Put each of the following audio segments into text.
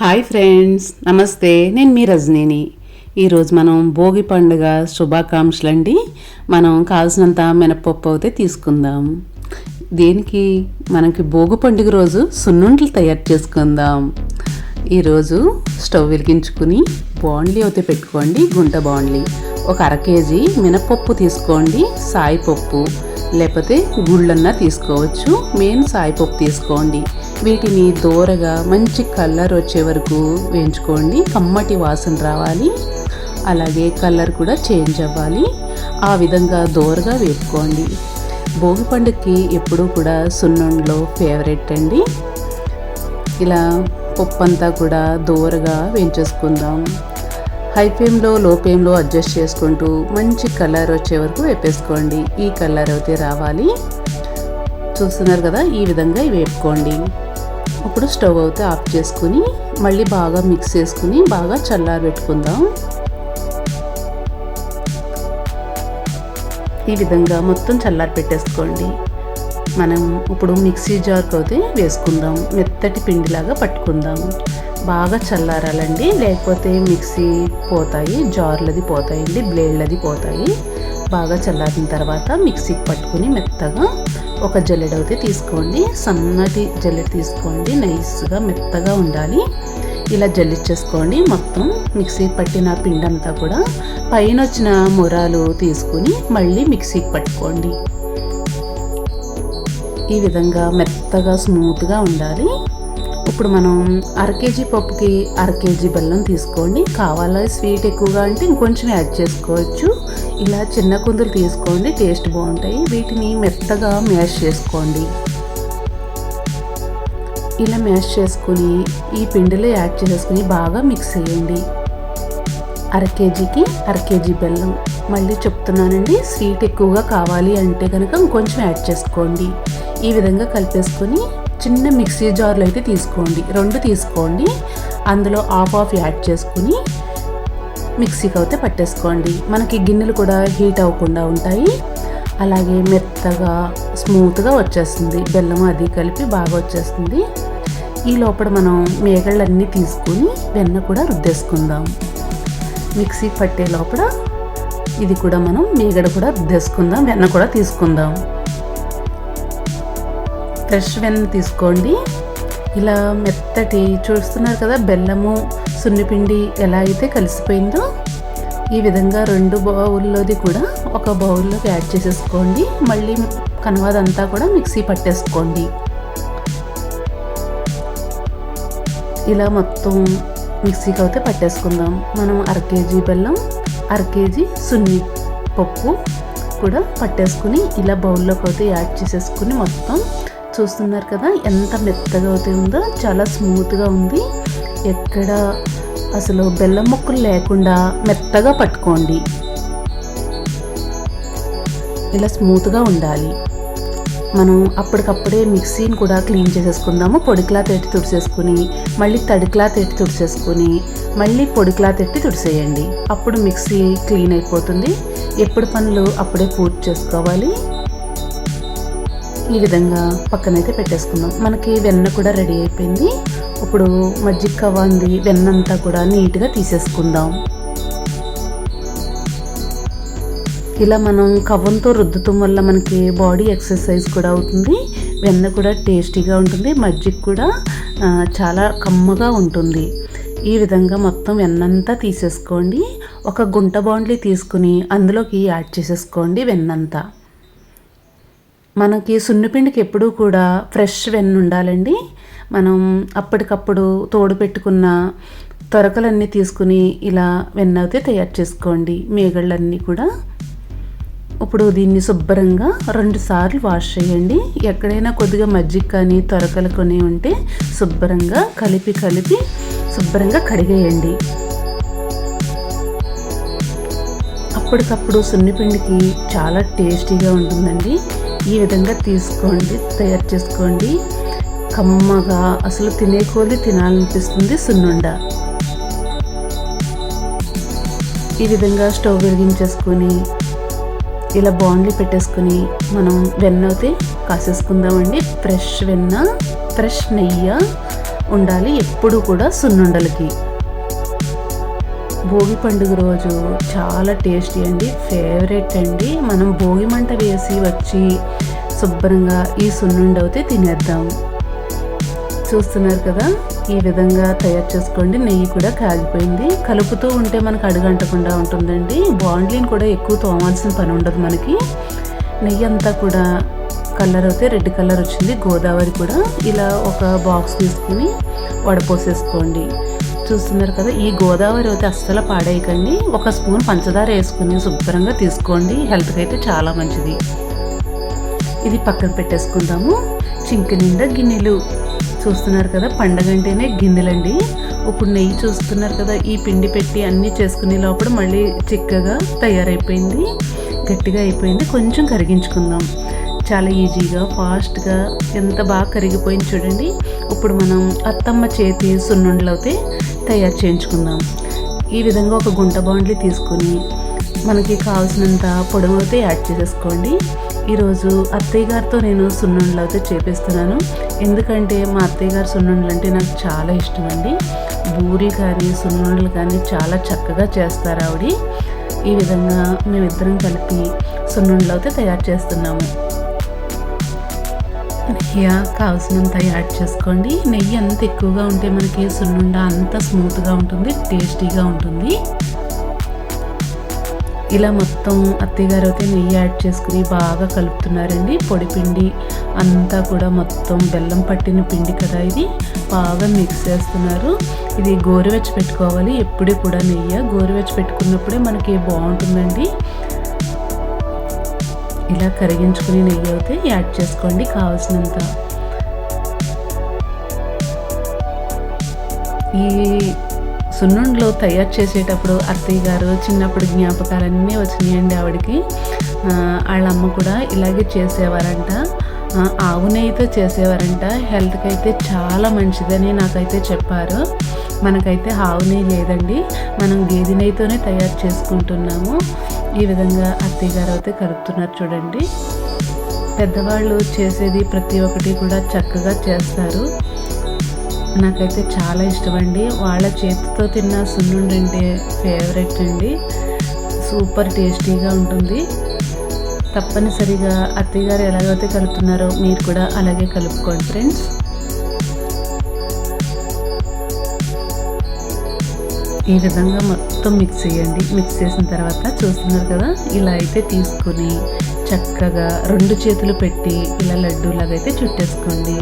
Hi friends నమస్తే. నేను మీ రజనీని. ఈరోజు మనం భోగి పండుగ శుభాకాంక్షలండి. మనం కావాల్సినంత మినపప్పు అయితే తీసుకుందాం. దేనికి మనకి భోగి పండుగ రోజు సున్నుండలు తయారు చేసుకుందాం. ఈరోజు స్టవ్ వెలిగించుకుని బాండ్లీ అయితే పెట్టుకోండి గుంట బాండ్లీ. ఒక అర కేజీ మినపప్పు తీసుకోండి సాయిపప్పు లేకపోతే గుళ్ళన్నా తీసుకోవచ్చు. మెయిన్ సాయిపప్పు తీసుకోండి. వీటిని దూరగా మంచి కలర్ వచ్చే వరకు వేయించుకోండి. కమ్మటి వాసన రావాలి. అలాగే కలర్ కూడా చేంజ్ అవ్వాలి. ఆ విధంగా దూరగా వేపుకోండి. భోగి పండుగకి ఎప్పుడూ కూడా సున్నుండలో ఫేవరెట్ అండి. ఇలా పప్పు అంతా కూడా దూరగా వేయించేసుకుందాం. హై ఫ్లేమ్లో లో ఫ్లేమ్లో అడ్జస్ట్ చేసుకుంటూ మంచి కలర్ వచ్చే వరకు వేపేసుకోండి. ఈ కలర్ అయితే రావాలి. చూస్తున్నారు కదా ఈ విధంగా వేపుకోండి. ఇప్పుడు స్టవ్ అయితే ఆఫ్ చేసుకుని మళ్ళీ బాగా మిక్స్ చేసుకుని బాగా చల్లారి పెట్టుకుందాం ఈ విధంగా మొత్తం చల్లారి పెట్టేసుకోండి మనం ఇప్పుడు మిక్సీ జార్కి అయితే వేసుకుందాం. మెత్తటి పిండిలాగా పట్టుకుందాం. బాగా చల్లారాలండి. లేకపోతే మిక్సీ పోతాయి జార్లది పోతాయండి బ్లేడ్లది పోతాయి. బాగా చల్లారిన తర్వాత మిక్సీకి పట్టుకుని మెత్తగా ఒక జల్లెడ అయితే తీసుకోండి. సన్నటి జల్లెడ తీసుకోండి. నైస్గా మెత్తగా ఉండాలి. ఇలా జల్లిచ్చేసుకోండి. మొత్తం మిక్సీ పట్టిన పిండంతా కూడా పైన వచ్చిన మురాలు తీసుకుని మళ్ళీ మిక్సీకి పట్టుకోండి. ఈ విధంగా మెత్తగా స్మూత్గా ఉండాలి. ఇప్పుడు మనం అర కేజీ పప్పుకి అర కేజీ బెల్లం తీసుకోండి. కావాలా స్వీట్ ఎక్కువగా అంటే ఇంకొంచెం యాడ్ చేసుకోవచ్చు. ఇలా చిన్న కుందులు తీసుకోండి టేస్ట్ బాగుంటాయి. వీటిని మెత్తగా మ్యాష్ చేసుకోండి. ఇలా మ్యాష్ చేసుకుని ఈ పిండిలో యాడ్ చేసుకుని బాగా మిక్స్ చేయండి. అర కేజీకి అర కేజీ బెల్లం. మళ్ళీ చెప్తున్నానండి స్వీట్ ఎక్కువగా కావాలి అంటే కనుక ఇంకొంచెం యాడ్ చేసుకోండి. ఈ విధంగా కలిపేసుకొని చిన్న మిక్సీ జార్లు అయితే తీసుకోండి. రెండు తీసుకోండి. అందులో ఆఫ్ ఆఫ్ యాడ్ చేసుకుని మిక్సీకి అయితే పట్టేసుకోండి. మనకి గిన్నెలు కూడా హీట్ అవ్వకుండా ఉంటాయి. అలాగే మెత్తగా స్మూత్గా వచ్చేస్తుంది. బెల్లం అది కలిపి బాగా వచ్చేస్తుంది. ఈ లోపల మనం మేగళ్ళన్నీ తీసుకుని వెన్న కూడా రుద్దేసుకుందాం. మిక్సీ పట్టే లోపల ఇది కూడా మనం మేగడ కూడా రుద్దేసుకుందాం. వెన్న కూడా తీసుకుందాం. ఫ్రెష్ వెన్న తీసుకోండి. ఇలా మెత్తటి చూస్తున్నారు కదా బెల్లము సున్నిపిండి ఎలా అయితే కలిసిపోయిందో ఈ విధంగా రెండు బౌల్లోది కూడా ఒక బౌల్లోకి యాడ్ చేసేసుకోండి. మళ్ళీ కనవాదంతా కూడా మిక్సీ పట్టేసుకోండి. ఇలా మొత్తం మిక్సీకి అయితే పట్టేసుకుందాం. మనం అర కేజీ బెల్లం అర కేజీ సున్ని పప్పు కూడా పట్టేసుకుని ఇలా బౌల్లోకి అయితే యాడ్ చేసేసుకుని మొత్తం చూస్తున్నారు కదా ఎంత మెత్తగా అయితే ఉందో చాలా స్మూత్గా ఉంది. ఎక్కడ అసలు బెల్లం ముక్కలు లేకుండా మెత్తగా పట్టుకోండి. ఇలా స్మూత్గా ఉండాలి. మనం అప్పటికప్పుడే మిక్సీని కూడా క్లీన్ చేసేసుకుందాము. పొడి క్లాత్ ఎట్టి తుడిసేసుకుని మళ్ళీ తడి క్లాత్ ఎట్టి తుడిసేసుకుని మళ్ళీ పొడి క్లాత్ ఎట్టి తుడిసేయండి. అప్పుడు మిక్సీ క్లీన్ అయిపోతుంది. ఎప్పుడు పనులు అప్పుడే పూర్తి చేసుకోవాలి. ఈ విధంగా పక్కనైతే పెట్టేసుకున్నాం మనకి వెన్న కూడా రెడీ అయిపోయింది. ఇప్పుడు మజ్జిగ కవ్వంది వెన్నంతా కూడా నీట్గా తీసేసుకుందాం. ఇలా మనం కవ్వంతో రుద్దటం వల్ల మనకి బాడీ ఎక్సర్సైజ్ కూడా అవుతుంది. వెన్న కూడా టేస్టీగా ఉంటుంది. మజ్జిగ కూడా చాలా కమ్మగా ఉంటుంది. ఈ విధంగా మొత్తం వెన్నంతా తీసేసుకోండి. ఒక గుంట బాండ్లీ తీసుకుని అందులోకి యాడ్ చేసేసుకోండి వెన్నంతా. మనకి సున్నిపిండికి ఎప్పుడూ కూడా ఫ్రెష్ వెన్న ఉండాలండి. మనం అప్పటికప్పుడు తోడు పెట్టుకున్న తొరకలన్నీ తీసుకుని ఇలా వెన్న అయితే తయారు చేసుకోండి. మేగళ్ళన్నీ కూడా. ఇప్పుడు దీన్ని శుభ్రంగా రెండు సార్లు వాష్ చేయండి. ఎక్కడైనా కొద్దిగా మజ్జిగ కానీ తొరకలు కొని ఉంటే శుభ్రంగా కలిపి కలిపి శుభ్రంగా కడిగేయండి. అప్పటికప్పుడు సున్నిపిండికి చాలా టేస్టీగా ఉంటుందండి. ఈ విధంగా తీసుకోండి తయారు చేసుకోండి. కమ్మగా అసలు తినే కొద్ది తినాలనిపిస్తుంది సున్నుండ. ఈ విధంగా స్టవ్ వెలిగించేసుకొని ఇలా బాండ్లీ పెట్టేసుకుని మనం వెన్న అయితే కాసేసుకుందామండి. ఫ్రెష్ వెన్న ఫ్రెష్ నెయ్యి ఉండాలి ఎప్పుడు కూడా సున్నుండలకి. భోగి పండుగ రోజు చాలా టేస్టీ అండి ఫేవరెట్ అండి. మనం భోగి మంట వేసి వచ్చి శుభ్రంగా ఈ సున్నుండవుతే తినేద్దాం. చూస్తున్నారు కదా ఈ విధంగా తయారు చేసుకోండి. నెయ్యి కూడా కాగిపోయింది. కలుపుతూ ఉంటే మనకు అడుగంటకుండా ఉంటుందండి. బాండ్లీని కూడా ఎక్కువ తోమాల్సిన పని ఉండదు మనకి. నెయ్యి అంతా కూడా కలర్ అయితే రెడ్ కలర్ వచ్చింది. గోదావరి కూడా. ఇలా ఒక బాక్స్ తీసుకుని వడపోసేసుకోండి. చూస్తున్నారు కదా ఈ గోదావరి అయితే అస్సలు పాడేయకండి. ఒక స్పూన్ పంచదార వేసుకుని శుభ్రంగా తీసుకోండి. హెల్త్కి అయితే చాలా మంచిది. ఇది పక్కన పెట్టేసుకుందాము. చింక నిండా గిన్నెలు. చూస్తున్నారు కదా పండగ అంటేనే గిన్నెలండి. ఇప్పుడు నెయ్యి చూస్తున్నారు కదా ఈ పిండి పెట్టి అన్నీ చేసుకునే లోపల మళ్ళీ చిక్కగా తయారైపోయింది. గట్టిగా అయిపోయింది. కొంచెం కరిగించుకుందాం. చాలా ఈజీగా ఫాస్ట్గా ఎంత బాగా కరిగిపోయింది చూడండి. ఇప్పుడు మనం అత్తమ్మ చేతి సున్నుండలు అయితే తయారు చేయించుకుందాం. ఈ విధంగా ఒక గుంట బాండ్లీ తీసుకొని మనకి కావాల్సినంత పొడవు అయితే యాడ్ చేసేసుకోండి. ఈరోజు అత్తయ్య గారితో నేను సున్నుండలు అయితే చేపిస్తున్నాను. ఎందుకంటే మా అత్తయ్య గారు సున్నుండలు అంటే నాకు చాలా ఇష్టం అండి బూరి కానీ సున్నుండలు కానీ చాలా చక్కగా చేస్తారు ఆవిడ. ఈ విధంగా మేమిద్దరం కలిపి సున్నుండలు అయితే తయారు చేస్తున్నాము. నెయ్యి కావాల్సినంత యాడ్ చేసుకోండి. నెయ్యి అంత ఎక్కువగా ఉంటే మనకి సున్నుండ అంత స్మూత్గా ఉంటుంది టేస్టీగా ఉంటుంది. ఇలా మొత్తం అత్తయ్యగారు అయితే నెయ్యి యాడ్ చేసుకుని బాగా కలుపుతున్నారండి. పొడి పిండి అంతా కూడా మొత్తం బెల్లం పట్టిన పిండి కదా ఇది. బాగా మిక్స్ చేస్తున్నారు. ఇది గోరువెచ్చ పెట్టుకోవాలి. ఎప్పుడూ కూడా నెయ్యి. గోరువెచ్చి పెట్టుకున్నప్పుడే మనకి బాగుంటుందండి. ఇలా కరిగించుకుని నెయ్యి అయితే యాడ్ చేసుకోండి కావాల్సినంత. ఈ సున్నుండ్లో తయారు చేసేటప్పుడు అత్తయ్య గారు చిన్నప్పుడు జ్ఞాపకాలన్నీ వచ్చినాయండి ఆవిడకి. వాళ్ళ అమ్మ కూడా ఇలాగే చేసేవారంట. ఆవు నెయ్యితో చేసేవారంట. హెల్త్కి అయితే చాలా మంచిదని నాకైతే చెప్పారు. మనకైతే ఆవు నెయ్యి లేదండి. మనం గేదె నెయ్యితోనే తయారు చేసుకుంటున్నాము. ఈ విధంగా అత్తయ్య గారు అయితే కలుపుతున్నారు చూడండి. పెద్దవాళ్ళు చేసేది ప్రతి ఒక్కటి కూడా చక్కగా చేస్తారు. నాకైతే చాలా ఇష్టం అండి వాళ్ళ చేతితో తిన్న సున్నుండి అంటే ఫేవరెట్ అండి. సూపర్ టేస్టీగా ఉంటుంది. తప్పనిసరిగా అత్తయ్య గారు ఎలాగైతే కలుపుతున్నారో మీరు కూడా అలాగే కలుపుకోండి ఫ్రెండ్స్. ఈ విధంగా మొత్తం మిక్స్ చేయండి. మిక్స్ చేసిన తర్వాత చూస్తున్నారు కదా ఇలా అయితే తీసుకొని చక్కగా రెండు చేతులు పెట్టి ఇలా లడ్డూలాగా అయితే చుట్టేసుకోండి.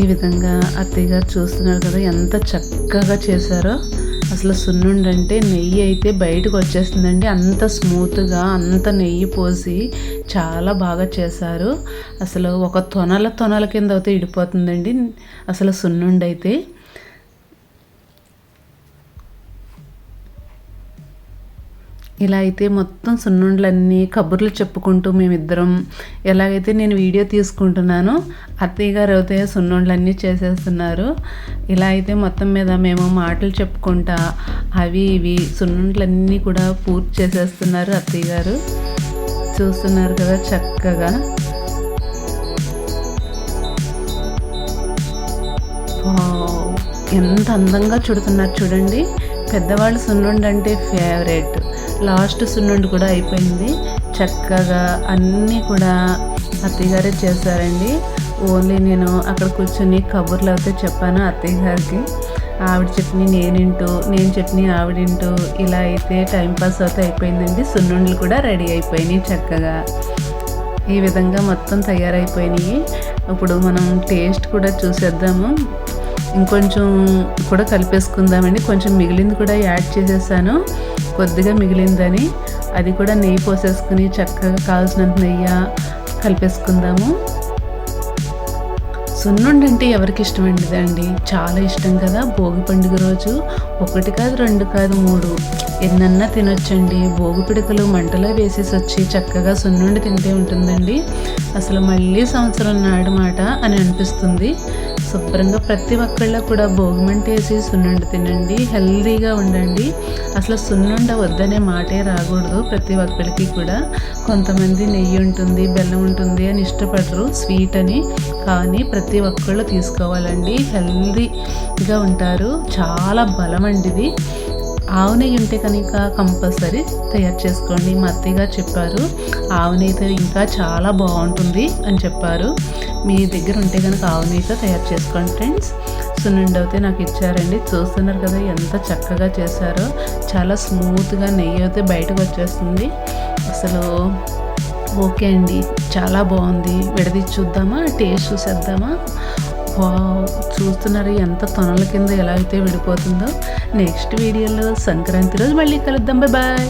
ఈ విధంగా అత్తయ్య గారు చూస్తున్నారు కదా ఎంత చక్కగా చేశారో. అసలు సున్నుండి అంటే నెయ్యి అయితే బయటకు వచ్చేస్తుందండి. అంత స్మూత్గా అంత నెయ్యి పోసి చాలా బాగా చేశారు. అసలు ఒక తొనల తొనల కింద అయితే ఇడిపోతుందండి. అసలు సున్నుండి అయితే ఇలా అయితే మొత్తం సున్నుండ్లన్నీ కబుర్లు చెప్పుకుంటూ మేమిద్దరం ఎలాగైతే నేను వీడియో తీసుకుంటున్నానో అత్తయ్య గారు అయితే సున్నుండ్లన్నీ చేసేస్తున్నారు. ఇలా అయితే మొత్తం మీద మేము మాటలు చెప్పుకుంటా అవి ఇవి సున్నుండ్లన్నీ కూడా పూర్తి చేసేస్తున్నారు అత్తయ్య గారు. చూస్తున్నారు కదా చక్కగా. ఎంత అందంగా చుడుతున్నారు చూడండి. పెద్దవాళ్ళు సున్నుండంటే ఫేవరెట్. లాస్ట్ సున్నుండి కూడా అయిపోయింది. చక్కగా అన్నీ కూడా అత్తయ్యగారే చేశారండి. ఓన్లీ నేను అక్కడ కూర్చొని కబుర్లు అయితే చెప్పాను అత్తయ్య గారికి. ఆవిడ చెప్పిన నేనింటూ నేను చట్నీ ఆవిడింటూ ఇలా అయితే టైంపాస్ అయితే అయిపోయిందండి. సున్నుండలు కూడా రెడీ అయిపోయినాయి చక్కగా. ఈ విధంగా మొత్తం తయారైపోయినాయి. ఇప్పుడు మనం టేస్ట్ కూడా చూసేద్దాము. ఇంకొంచెం కూడా కలిపేసుకుందామండి. కొంచెం మిగిలింది కూడా యాడ్ చేసేసాను. కొద్దిగా మిగిలిందని అది కూడా నెయ్యి పోసేసుకుని చక్కగా కావాల్సినంత నెయ్యి కలిపేసుకుందాము. సున్నుండి అంటే ఎవరికి ఇష్టం అండి? చాలా ఇష్టం కదా భోగి పండుగ రోజు. ఒకటి కాదు రెండు కాదు మూడు. ఎన్నన్నా తినొచ్చండి. భోగి పిడకలు మంటలో వేసేసి వచ్చి చక్కగా సున్నుండి తింటే ఉంటుందండి. అసలు మళ్ళీ సంవత్సరం నాడు మాట అని అనిపిస్తుంది. శుభ్రంగా ప్రతి ఒక్కళ్ళ కూడా భోగిమంట వేసి సున్నుండి తినండి. హెల్దీగా ఉండండి. అసలు సున్నుండ వద్దనే మాటే రాకూడదు ప్రతి ఒక్కరికి కూడా. కొంతమంది నెయ్యి ఉంటుంది బెల్లం ఉంటుంది అని ఇష్టపడరు స్వీట్ అని. కానీ ప్రతి ప్రతి ఒక్కళ్ళు తీసుకోవాలండి. హెల్దీగా ఉంటారు. చాలా బలం అండి ఇది ఆవు నెయ్యి ఉంటే కనుక కంపల్సరీ తయారు చేసుకోండి. మా అత్తయ్య గారు చెప్పారు ఆవు నెయ్యితో ఇంకా చాలా బాగుంటుంది అని చెప్పారు. మీ దగ్గర ఉంటే కనుక ఆవు నెయ్యితో తయారు చేసుకోండి ఫ్రెండ్స్. సున్నుండి అయితే నాకు ఇచ్చారండి. చూస్తున్నారు కదా ఎంత చక్కగా చేశారో. చాలా స్మూత్గా నెయ్యి అయితే బయటకు వచ్చేస్తుంది. అసలు ఓకే అండి. చాలా బాగుంది. విడదీసి చూద్దామా టేస్ట్ చూసేద్దామా? వావ్! చూస్తున్నారు ఎంత తొనల కింద ఎలా అయితే విడిపోతుందో. నెక్స్ట్ వీడియోలో సంక్రాంతి రోజు మళ్ళీ కలుద్దాం. Bye bye!